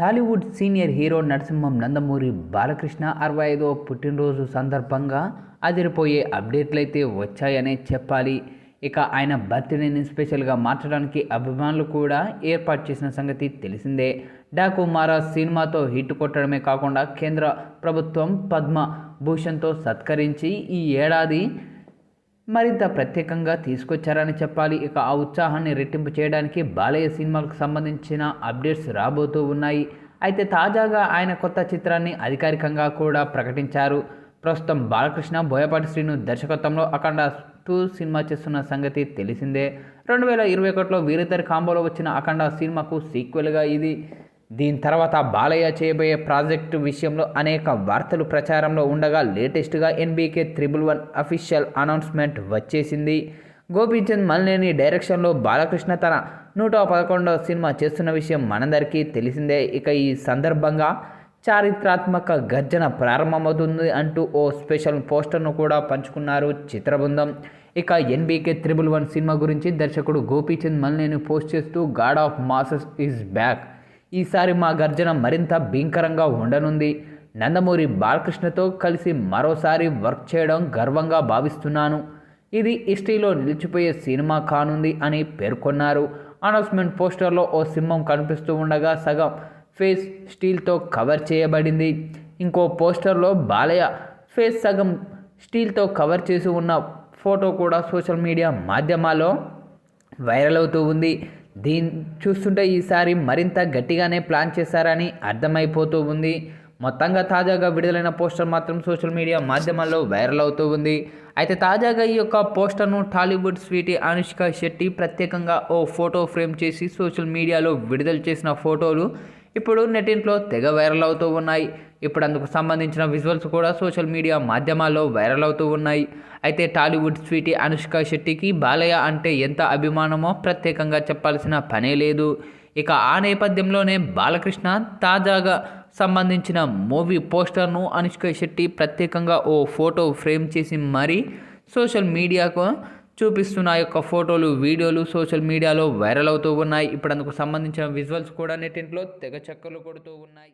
Tollywood senior hero Narasimham Nandamuri Balakrishna అరవై ఐదో పుట్టినరోజు సందర్భంగా అదిరిపోయే అప్డేట్లు అయితే వచ్చాయనే చెప్పాలి. ఇక ఆయన బర్త్డేని స్పెషల్గా మార్చడానికి అభిమానులు కూడా ఏర్పాటు చేసిన సంగతి తెలిసిందే. డాకు మహారాజ్ సినిమాతో హిట్ కొట్టడమే కాకుండా కేంద్ర ప్రభుత్వం పద్మ భూషణ్తో సత్కరించి ఈ ఏడాది మరింత ప్రత్యేకంగా తీసుకొచ్చారని చెప్పాలి. ఇక ఆ ఉత్సాహాన్ని రెట్టింపు చేయడానికి బాలయ్య సినిమాలకు సంబంధించిన అప్డేట్స్ రాబోతూ ఉన్నాయి. అయితే తాజాగా ఆయన కొత్త చిత్రాన్ని అధికారికంగా కూడా ప్రకటించారు. ప్రస్తుతం బాలకృష్ణ బోయపాటి శ్రీను దర్శకత్వంలో అఖండ టూ సినిమా చేస్తున్న సంగతి తెలిసిందే. రెండు వేల ఇరవై ఒకటిలో వీరిద్దరి కాంబోలో వచ్చిన అఖండ సినిమాకు సీక్వెల్గా ఇది. దీని తర్వాత బాలయ్య చేయబోయే ప్రాజెక్టు విషయంలో అనేక వార్తలు ప్రచారంలో ఉండగా లేటెస్ట్గా NBK triple one official announcement వచ్చేసింది. గోపీచంద్ మల్నేని డైరెక్షన్లో బాలకృష్ణ తన నూట పదకొండవ సినిమా చేస్తున్న విషయం మనందరికీ తెలిసిందే. ఇక ఈ సందర్భంగా చారిత్రాత్మక గర్జన ప్రారంభమవుతుంది అంటూ ఓ స్పెషల్ పోస్టర్ను కూడా పంచుకున్నారు చిత్రబృందం. ఇక ఎన్బీకే త్రిబుల్ వన్ సినిమా గురించి దర్శకుడు గోపీచంద్ మల్నేని పోస్ట్ చేస్తూ God of masses is back. ఈసారి మా గర్జన మరింత భీంకరంగా ఉండనుంది. నందమూరి బాలకృష్ణతో కలిసి మరోసారి వర్క్ చేయడం గర్వంగా భావిస్తున్నాను. ఇది హిస్టరీలో నిలిచిపోయే సినిమా కానుంది అని పేర్కొన్నారు. అనౌన్స్మెంట్ పోస్టర్లో ఓ సింహం కనిపిస్తూ ఉండగా సగం ఫేస్ స్టీల్తో కవర్ చేయబడింది. ఇంకో పోస్టర్లో బాలయ్య ఫేస్ సగం స్టీల్తో కవర్ చేసి ఉన్న ఫోటో కూడా సోషల్ మీడియా మాధ్యమాల్లో వైరల్ అవుతూ ఉంది. దీన్ని చూస్తుంటే ఈసారి మరింత గట్టిగానే ప్లాన్ చేశారని అర్థమైపోతూ ఉంది. మొత్తంగా తాజాగా విడుదలైన పోస్టర్ మాత్రం సోషల్ మీడియా మాధ్యమాల్లో వైరల్ అవుతూ ఉంది. అయితే తాజాగా ఈ యొక్క పోస్టర్ను టాలీవుడ్ స్వీటీ అనుష్క శెట్టి ప్రత్యేకంగా ఓ ఫోటో ఫ్రేమ్ చేసి సోషల్ మీడియాలో విడుదల చేసిన ఫోటోలు ఇప్పుడు నెటింట్లో తెగ వైరల్ అవుతూ ఉన్నాయి. ఇప్పుడు అందుకు సంబంధించిన విజువల్స్ కూడా సోషల్ మీడియా మాధ్యమాల్లో వైరల్ అవుతూ ఉన్నాయి. అయితే టాలీవుడ్ స్వీటీ అనుష్క శెట్టికి బాలయ్య అంటే ఎంత అభిమానమో ప్రత్యేకంగా చెప్పాల్సిన పనే లేదు. ఇక ఆ నేపథ్యంలోనే బాలకృష్ణ తాజాగా సంబంధించిన మూవీ పోస్టర్ను అనుష్క శెట్టి ప్రత్యేకంగా ఓ ఫోటో ఫ్రేమ్ చేసి మరీ సోషల్ మీడియాకు చూపిస్తున్న యొక్క ఫోటోలు వీడియోలు సోషల్ మీడియాలో వైరల్ అవుతూ ఉన్నాయి. ఇప్పుడు అందుకు సంబంధించిన విజువల్స్ కూడా నెట్టింట్లో తెగ చక్కర్లు కొడుతూ ఉన్నాయి.